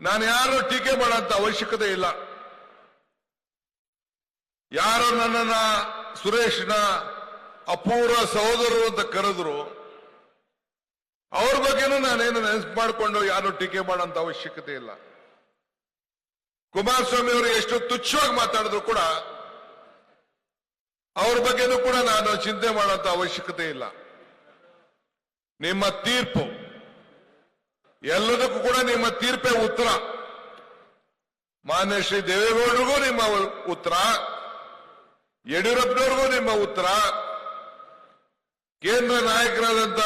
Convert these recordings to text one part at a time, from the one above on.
ನಾನು ಯಾರು ಟೀಕೆ ಮಾಡುವಂತ ಅವಶ್ಯಕತೆ ಇಲ್ಲ. ಯಾರು ನನ್ನನ್ನ ಸುರೇಶ್ನ ಅಪೂರ್ವ ಸಹೋದರರು ಅಂತ ಕರೆದ್ರು, ಅವ್ರ ಬಗ್ಗೆನೂ ನಾನೇನು ನೆನಪು ಮಾಡಿಕೊಂಡು ಯಾರು ಟೀಕೆ ಮಾಡುವಂತ ಅವಶ್ಯಕತೆ ಇಲ್ಲ. ಕುಮಾರಸ್ವಾಮಿ ಅವರು ಎಷ್ಟು ತುಚ್ಛವಾಗಿ ಮಾತಾಡಿದ್ರು ಕೂಡ, ಅವ್ರ ಬಗ್ಗೆನೂ ಕೂಡ ನಾನು ಚಿಂತೆ ಮಾಡುವಂತ ಅವಶ್ಯಕತೆ ಇಲ್ಲ. ನಿಮ್ಮ ತೀರ್ಪು ಎಲ್ಲದಕ್ಕೂ ಕೂಡ ನಿಮ್ಮ ತೀರ್ಪೇ ಉತ್ತರ. ಮಾನ್ಯ ಶ್ರೀ ದೇವೇಗೌಡರಿಗೂ ನಿಮ್ಮ ಉತ್ತರ. ಯಡಿಯೂರಪ್ಪನವ್ರಿಗೂ ನಿಮ್ಮ ಉತ್ತರ. ಕೇಂದ್ರ ನಾಯಕರಾದಂತ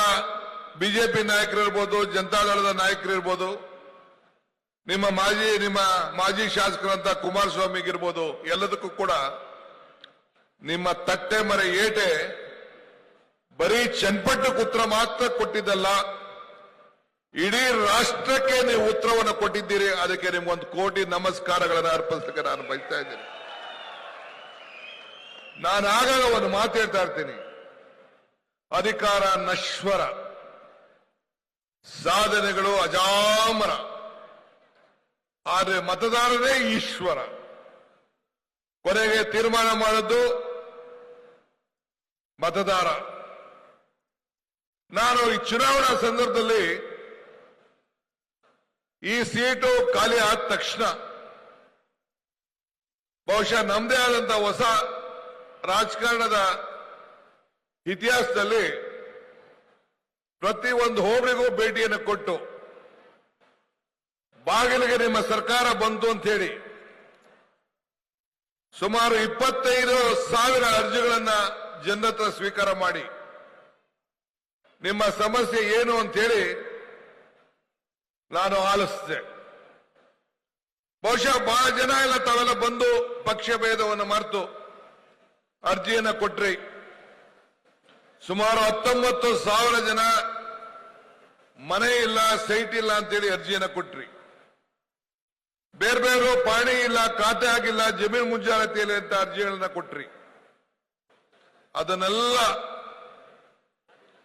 ಬಿಜೆಪಿ ನಾಯಕರಿರ್ಬೋದು ಜನತಾದಳದ ನಾಯಕರಿರ್ಬೋದು, ನಿಮ್ಮ ಮಾಜಿ ನಿಮ್ಮ ಮಾಜಿ ಶಾಸಕರಂತ ಕುಮಾರಸ್ವಾಮಿಗಿರ್ಬೋದು, ಎಲ್ಲದಕ್ಕೂ ಕೂಡ ನಿಮ್ಮ ತಟ್ಟೆ ಮರೆ ಏಟೆ ಬರೀ ಚನ್ಪಟ್ಟು ಕುತ್ರ ಮಾತ್ರ ಕೊಟ್ಟಿದ್ದಲ್ಲ. ಇಡೀ ರಾಷ್ಟ್ರಕ್ಕೆ ನೀವು ಉತ್ತರವನ್ನು ಕೊಟ್ಟಿದ್ದೀರಿ, ಅದಕ್ಕೆ ನಿಮ್ಗೊಂದು ಕೋಟಿ ನಮಸ್ಕಾರಗಳನ್ನು ಅರ್ಪಿಸಲಿಕ್ಕೆ ನಾನು ಬಯಸ್ತಾ ಇದ್ದೀನಿ. ನಾನು ಆಗಾಗ ಒಂದು ಮಾತು ಹೇಳ್ತಾ ಇರ್ತೀನಿ. ಅಧಿಕಾರ ನಶ್ವರ, ಸಾಧನೆಗಳು ಅಜಾಮರ, ಆದರೆ ಮತದಾರರೇ ಈಶ್ವರ. ಕೊನೆಗೆ ತೀರ್ಮಾನ ಮಾಡದ್ದು ಮತದಾರ. ನಾನು ಈ ಚುನಾವಣಾ ಸಂದರ್ಭದಲ್ಲಿ ಈ ಸೀಟು ಖಾಲಿ ಆದ ತಕ್ಷಣ ಬಹುಶಃ ನಮ್ಮದೇ ಆದಂತ ಹೊಸ ರಾಜಕಾರಣದ ಇತಿಹಾಸದಲ್ಲಿ ಪ್ರತಿ ಒಂದು ಹೋಬಳಿಗೂ ಭೇಟಿಯನ್ನು ಕೊಟ್ಟು, ಬಾಗಿಲಿಗೆ ನಿಮ್ಮ ಸರ್ಕಾರ ಬಂತು ಅಂತ ಹೇಳಿ ಸುಮಾರು ಇಪ್ಪತ್ತೈದು ಸಾವಿರ ಅರ್ಜಿಗಳನ್ನ ಜನರ ಸ್ವೀಕಾರ ಮಾಡಿ, ನಿಮ್ಮ ಸಮಸ್ಯೆ ಏನು ಅಂತ ಹೇಳಿ ನಾನು ಆಲಿಸಿದೆ ಬಹುಶಃ ಬಹಳ ಜನ ಎಲ್ಲ ತಾವೆಲ್ಲ ಬಂದು ಪಕ್ಷ ಭೇದವನ್ನು ಮರೆತು ಅರ್ಜಿಯನ್ನ ಕೊಟ್ರಿ. ಸುಮಾರು ಹತ್ತೊಂಬತ್ತು ಸಾವಿರ ಜನ ಮನೆ ಇಲ್ಲ ಸೈಟ್ ಇಲ್ಲ ಅಂತೇಳಿ ಅರ್ಜಿಯನ್ನ ಕೊಟ್ರಿ. ಬೇರೆ ಬೇರೆ ಪಾಣಿ ಇಲ್ಲ, ಖಾತೆ ಆಗಿಲ್ಲ, ಜಮೀನು ಮುಂಜಾಗ್ರತೆಯಲ್ಲಿ ಅಂತ ಅರ್ಜಿಗಳನ್ನ ಕೊಟ್ರಿ. ಅದನ್ನೆಲ್ಲ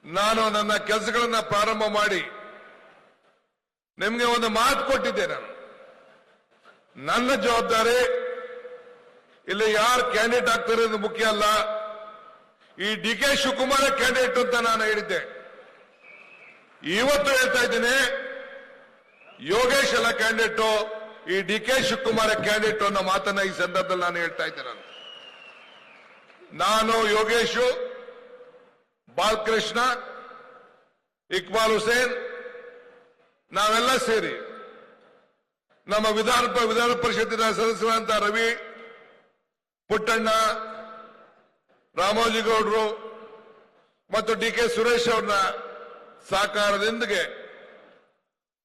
ನಾನು ನನ್ನ ಕೆಲಸಗಳನ್ನ ಪ್ರಾರಂಭ ಮಾಡಿ ನಿಮ್ಗೆ ಒಂದು ಮಾತು ಕೊಟ್ಟಿದ್ದೆ ನಾನು. ನನ್ನ ಜವಾಬ್ದಾರಿ, ಇಲ್ಲಿ ಯಾರು ಕ್ಯಾಂಡಿಡೇಟ್ ಆಗ್ತಾರೆ ಮುಖ್ಯ ಅಲ್ಲ. ಈ ಡಿ ಕೆ ಶಿವಕುಮಾರ ಕ್ಯಾಂಡಿಡೇಟ್ ಅಂತ ನಾನು ಹೇಳಿದ್ದೆ. ಇವತ್ತು ಹೇಳ್ತಾ ಇದ್ದೀನಿ, ಯೋಗೇಶ್ ಅಲ್ಲ ಕ್ಯಾಂಡಿಡೇಟು ಈ ಡಿ ಕೆ ಶಿವಕುಮಾರ ಕ್ಯಾಂಡಿಡೇಟ್ ಅನ್ನೋ ಮಾತನ್ನ ಈ ಸಂದರ್ಭದಲ್ಲಿ ನಾನು ಹೇಳ್ತಾ ಇದ್ದೇನೆ ನಾನು. ನಾನು ಯೋಗೇಶು, ಬಾಲಕೃಷ್ಣ, ಇಕ್ಬಾಲ್ ಹುಸೇನ್ ನಾವೆಲ್ಲ ಸೇರಿ ನಮ್ಮ ವಿಧಾನ ವಿಧಾನ ಪರಿಷತ್ತಿನ ಸದಸ್ಯರಾದಂತಹ ರವಿ ಪುಟ್ಟಣ್ಣ ರಾಮೋಜಿಗೌಡರು ಮತ್ತು ಡಿ ಕೆ ಸುರೇಶ್ ಅವ್ರನ್ನ ಸಹಕಾರದೊಂದಿಗೆ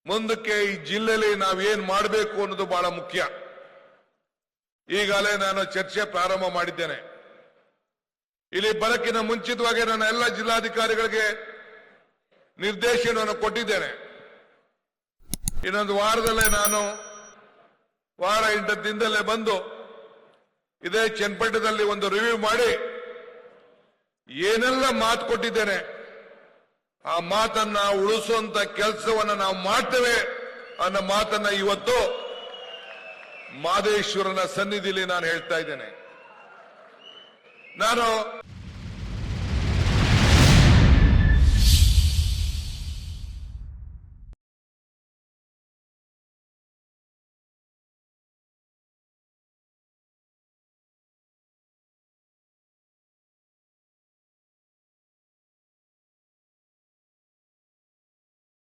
ಮುಂದಕ್ಕೆ ಈ ಜಿಲ್ಲೆಯಲ್ಲಿ ನಾವೇನ್ ಮಾಡಬೇಕು ಅನ್ನೋದು ಬಹಳ ಮುಖ್ಯ. ಈಗಾಗಲೇ ನಾನು ಚರ್ಚೆ ಪ್ರಾರಂಭ ಮಾಡಿದ್ದೇನೆ. ಇಲ್ಲಿ ಬರಕಿನ ಮುಂಚಿತವಾಗಿ ನನ್ನ ಎಲ್ಲ ಜಿಲ್ಲಾಧಿಕಾರಿಗಳಿಗೆ ನಿರ್ದೇಶನವನ್ನು ಕೊಟ್ಟಿದ್ದೇನೆ. ಇನ್ನೊಂದು ವಾರದಲ್ಲೇ ನಾನು ವಾರ ಎಂಟು ದಿನದಲ್ಲೇ ಬಂದು ಇದೇ ಚನ್ನಪಟ್ಟಣದಲ್ಲಿ ಒಂದು ರಿವ್ಯೂ ಮಾಡಿ ಏನೆಲ್ಲ ಮಾತು ಕೊಟ್ಟಿದ್ದೇನೆ, ಆ ಮಾತನ್ನ ಉಳಿಸುವಂತ ಕೆಲಸವನ್ನ ನಾವು ಮಾಡ್ತೇವೆ ಅನ್ನೋ ಮಾತನ್ನ ಇವತ್ತು ಮಾದೇಶ್ವರನ ಸನ್ನಿಧಿಯಲ್ಲಿ ನಾನು ಹೇಳ್ತಾ ಇದ್ದೇನೆ. ನಾನು